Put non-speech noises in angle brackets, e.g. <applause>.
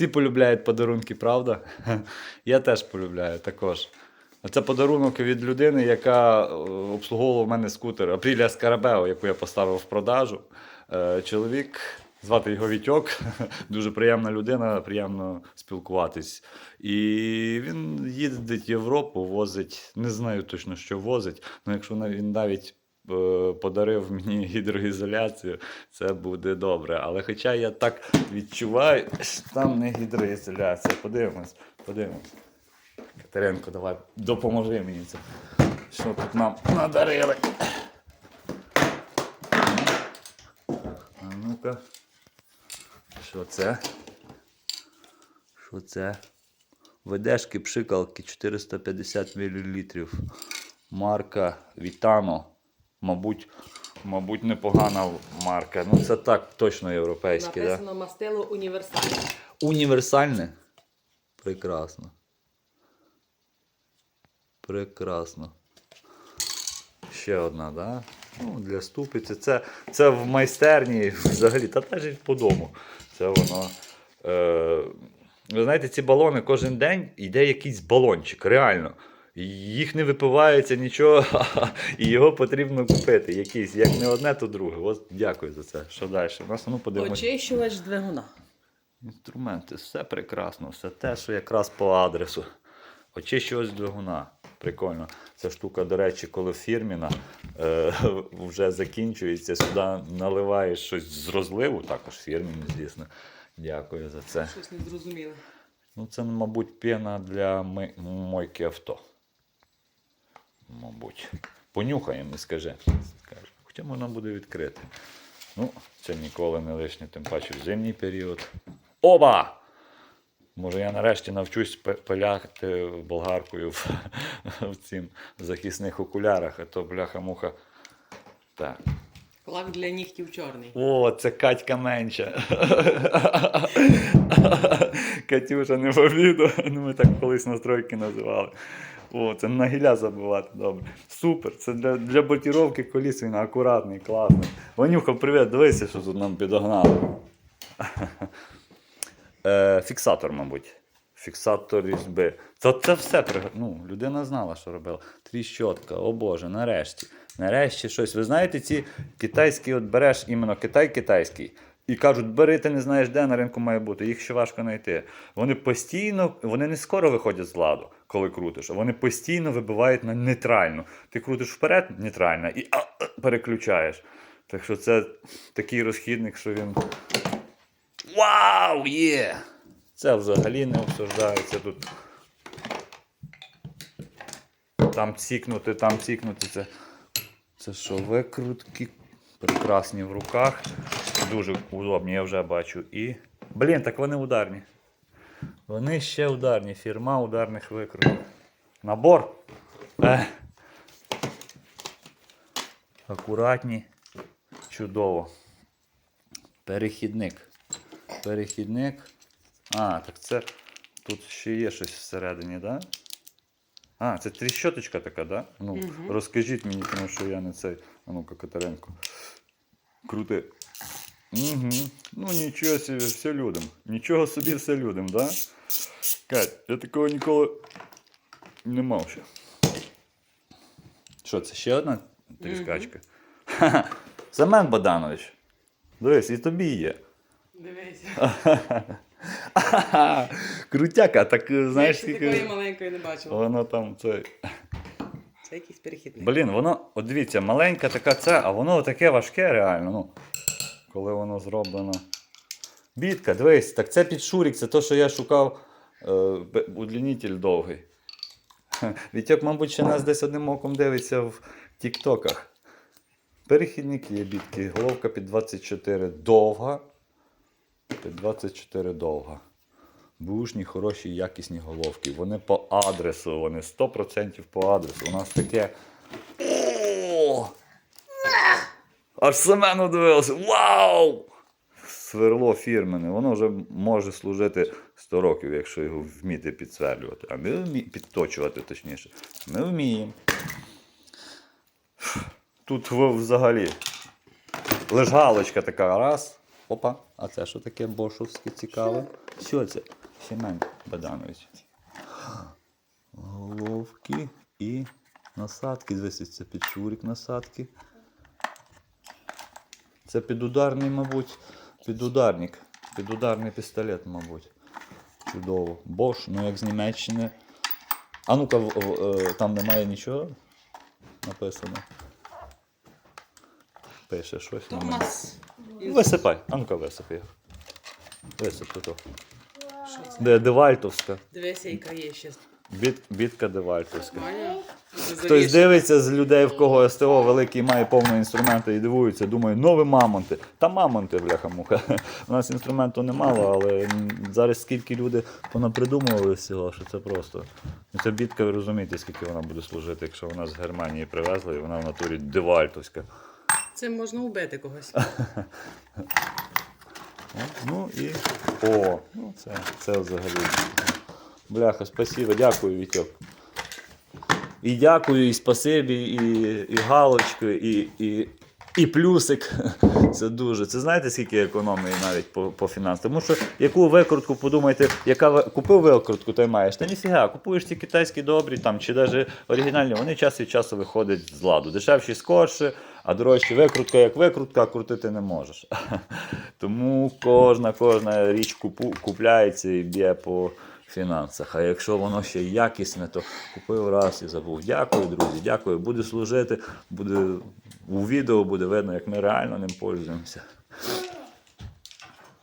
Всі полюбляють подарунки, правда? <laughs> Я теж полюбляю також. Це подарунок від людини, яка е, обслуговувала в мене скутер Апрілія Скарабео, яку я поставив в продажу. Е, Чоловік, звати його Вітьок, <laughs> дуже приємна людина, приємно спілкуватись. І він їздить в Європу, возить, не знаю точно, що возить, але якщо він навіть подарив мені <laughs> гідроізоляцію, це буде добре. Але хоча я так відчуваю, що там не гідроізоляція. Подивимось, подивимось. Катеринко, давай допоможи мені це. Що тут нам надарили? А ну-ка. Що це? Що це? Ведешки пшикалки 450 мл. Марка Вітано. Мабуть, мабуть, непогана марка. Ну це так точно європейське, так? Да? Мастило універсальне. Універсальне? Прекрасно. Прекрасно. Ще одна, да? Ну, для ступиці. Це, це в майстерні взагалі, та теж по дому. Це воно. Е, ви знаєте, ці балони кожен день йде якийсь балончик, реально. Їх не випивається нічого, <laughs> і його потрібно купити. Якийсь, як не одне, то друге. От дякую за це. Що далі? У нас ну подивимось. Очищувач двигуна. Інструменти, все прекрасно, все те, що якраз по адресу. Очищувач двигуна. Прикольно. Ця штука, до речі, коли фірміна е, <laughs> вже закінчується, сюди наливаєш щось з розливу, також фірміні, звісно. Дякую за це. Щось не зрозуміле. Ну, це, мабуть, пена для мойки авто. Мабуть. Понюхаємо і. Скаже. Хоча воно буде відкрите. Ну, це ніколи не лишнє, тим паче в зимній період. Оба! Може, я нарешті навчусь пиляти болгаркою в, <laughs> в цим захисних окулярах, а то бляха-муха. Так. Лак для нігтів чорний. О, це Катька менша. Катюша не в. Ну, ми так колись настройки називали. О, це на гіля забивати, добре. Супер. Це для, для бортіровки коліс він акуратний, класний. Ванюха, привіт, дивися, що тут нам підогнали. Е, фіксатор, мабуть. Фіксатор різьби. Це, це все ну, людина знала, що робила. Тріщотка, о Боже, нарешті. Нарешті щось. Ви знаєте, ці китайські, от береш іменно Китай китайський. І кажуть, бери, ти не знаєш, де на ринку має бути, їх ще важко знайти. Вони постійно, вони не скоро виходять з ладу, коли крутиш, а вони постійно вибивають на нейтральну. Ти крутиш вперед, нейтральна, і а, а, переключаєш. Так що це такий розхідник, що він. Вау! Є! Це взагалі не обсуждається тут. Там цікнути, там цікнути. Це, це що, викрутки прекрасні в руках. Дуже удобні, я вже бачу. І. Блін, так вони ударні. Вони ще ударні. Фірма ударних викруток. Набор. Ех. Акуратні. Чудово. Перехідник. Перехідник. А, так це тут ще є щось всередині, так? Да? А, це тріщоточка така, да? Ну, Мгм. розкажіть мені, тому що я не цей. А ну-ка, Катеренко. Крути. Угу. Ну нічого собі, все людям. Нічого собі все людям, да? Кать, я такого ніколи не мав ще. Що, це ще одна тріскачка? Ха-ха. Семен Богданович. Дивись, і тобі є. Дивися. <laughs> Ха-ха. <laughs> Крутяка, так е, знаєш, Знаєш, такої маленької не бачила. Воно там це. Це якийсь перехідник. Блін, воно, от дивіться, маленька така це, а воно таке важке реально. ну, Коли воно зроблено. Бітка, дивись, так це під шурік, це то, що я шукав е, удлінитель довгий. <laughs> Вітьок, мабуть, ще нас десь одним оком дивиться в тіктоках. Перехідники є бітки, головка під 24 довга. Під 24 довга. Бушні, хороші, якісні головки. Вони по адресу, вони 100% по адресу. У нас таке. О! Аж Семену дивився. Вау! Сверло фірмене, воно вже може служити 100 років, якщо його вміти підсверлювати. А ми вміємо підточувати, точніше. Ми вміємо. Тут взагалі лежалочка така раз. Опа, а це що таке бошовське цікаве? Що це? Семен Богданович. Головки і насадки. Дивись, це підшурик насадки. Це підударний, мабуть, підударник. Підударний пістолет, мабуть. Чудово. Бош, ну як з Німеччини. А ну-ка, е, там немає нічого написано. Пише щось. Томас. Висипай, а ну-ка висипай. його. Висипай то. Де Девальтовська. Дивися, яка є ще. Бід, бідка Девальтовська. Хтось дивиться з людей, в кого СТО великий має повний інструмент і дивується, думає, нові мамонти. Та мамонти, бляха-муха. У нас інструменту немало, але зараз скільки люди понапридумували всього, що це просто. Ну, Ця бідка, ви розумієте, скільки вона буде служити, якщо вона з Германії привезла, і вона в натурі Девальтовська. Це можна убити когось. Ну і. О, ну це, це взагалі. Бляха, спасибо, дякую, Вітьок. І дякую, і спасибі, і, і галочку, і, і, і плюсик. <laughs> Це дуже. Це знаєте, скільки економії навіть по, по фінансам? Тому що яку викрутку, подумайте, яка купив викрутку, то й маєш. Та ніфіга, купуєш ті китайські добрі, там, чи навіть оригінальні, вони час від часу виходять з ладу. Дешевші скорше, а дорожчі викрутка, як викрутка, а крутити не можеш. <laughs> Тому кожна, кожна річ купу, купляється і б'є по фінансах. А якщо воно ще якісне, то купив раз і забув. Дякую, друзі, дякую. Буде служити, буде у відео буде видно, як ми реально ним пользуємося.